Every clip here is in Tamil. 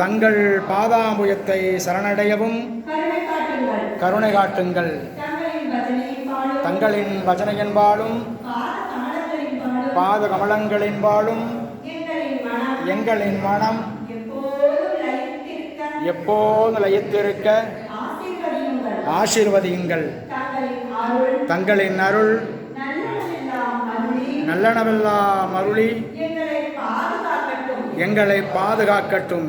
தங்கள் பாதாம்புயத்தை சரணடையவும் கருணை காட்டுங்கள். தங்களின் பஜனையின்பாலும் பாத கமலங்களின்பாலும் எங்களின் மனம் எப்போது லயத்திருக்க ஆசீர்வதியுங்கள். தங்களின் அருள் நல்லனவெல்லாம் அருளி. எங்களை பாதுகாக்கட்டும்.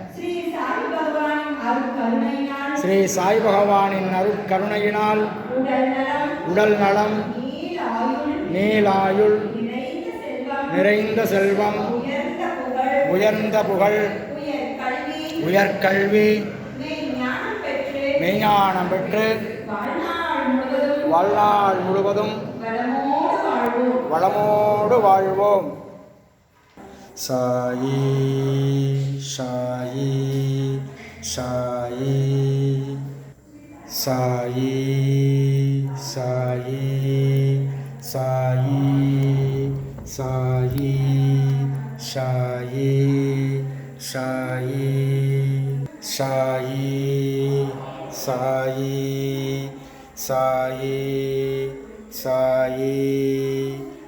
ஸ்ரீ சாய் பகவானின் அருட்கருணையினால் உடல் நலம் நீலாயுள் நிறைந்த செல்வம் உயர்ந்த புகழ் உயர்கல்வி மெய்ஞானம் பெற்று வாழ்நாள் முழுவதும் வளமோடு வாழ்வோம். சாயி சாயி. சாயி சாயி சாயி சாயி சாயி சாயி சாயி சாயி சாயி சாயி சாயி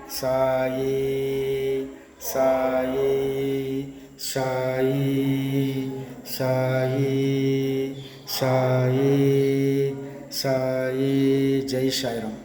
சாயி சாயி சாயி साई साई साई जय साई राम